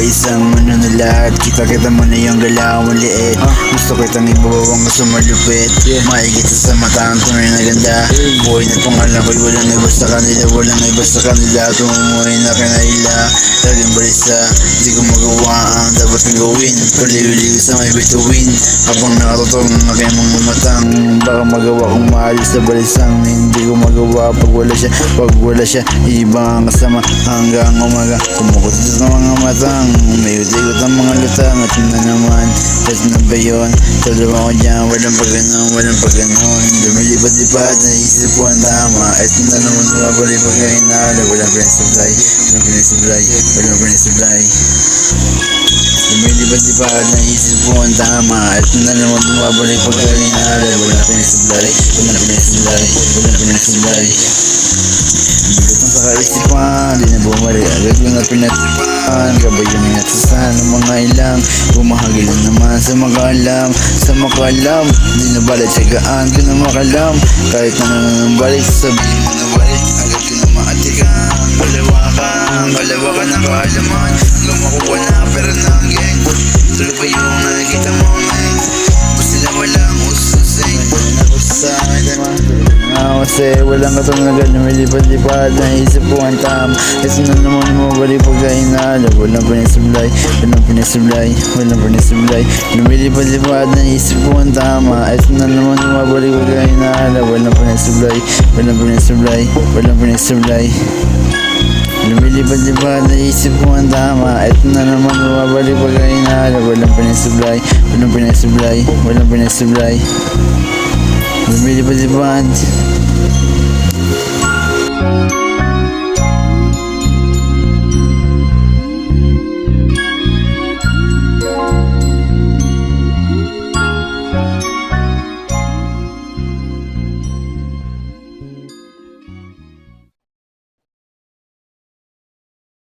isang ano na lahat Kita kita mo na yung galaw maliit Gusto kitang ibabawang gusto malupit Maigit sa mata ang tunay na ganda Buhay na pangalan ko'y walang iba sa kanila Walang iba sa kanila. Tumuhay na kanaila Laging balisa. Di ko magawa ang dapat kong gawin. Paliwiliw sa may bituin. Habang nakatotong ang aking mga matang Baka magawa kong maalis sa balisang. Hindi ko magawa pag wala siya Pag wala siya. Ibang kasama hanggang umaga. Kumukot sa mga matang Umayot-ikot ang mga lutang At yun na naman At na ba yun? Tulungan ko dyan Walang pagganon Walang pagganon. Lumilipad-lipad Naisip ko ang tama. Yun na naman Babalik pag kainala Walang pinasublay Walang pinasublay Walang pinasublay Lumilipad-lipad Naisip ko ang tama. Yun na naman Bumabalik pag kainala Walang pinasublay Walang pinasublay Walang pinasublay Lutang sa kaisipan Di na agad ko na pinatipan Gabay yung inatasan ng mga ilang Bumahagi lang naman sa makaalam Sa makaalam Di na balik tsagaan ko na makalam. Kahit na nang balik Sabihin mo na balik. Agad ko na maatikan. Balawa ka Balawa ka ng kaalaman. Hanggang makuha na pera ng gang Tuloy pa yung nakikita mo ngayon Basta lang walang ususing Nakusahan naman Ah, kasi walang katulungan lumilipad-lipad Naisip ko ang tam. Kasi na naman mabalik pag kainala Walang pinasublay, walang pinasublay Walang pinasublay Lumilipad-lipad Naisip ko ang tama Kasi na naman mabalik pag kainala Walang pinasublay, walang pinasublay Walang pinasublay Lumilipad-lipad Naisip ko ang tama Ito na naman mabalik pag kainala Walang pinasublay, walang pinasublay Walang pinasublay Lumilipad-lipad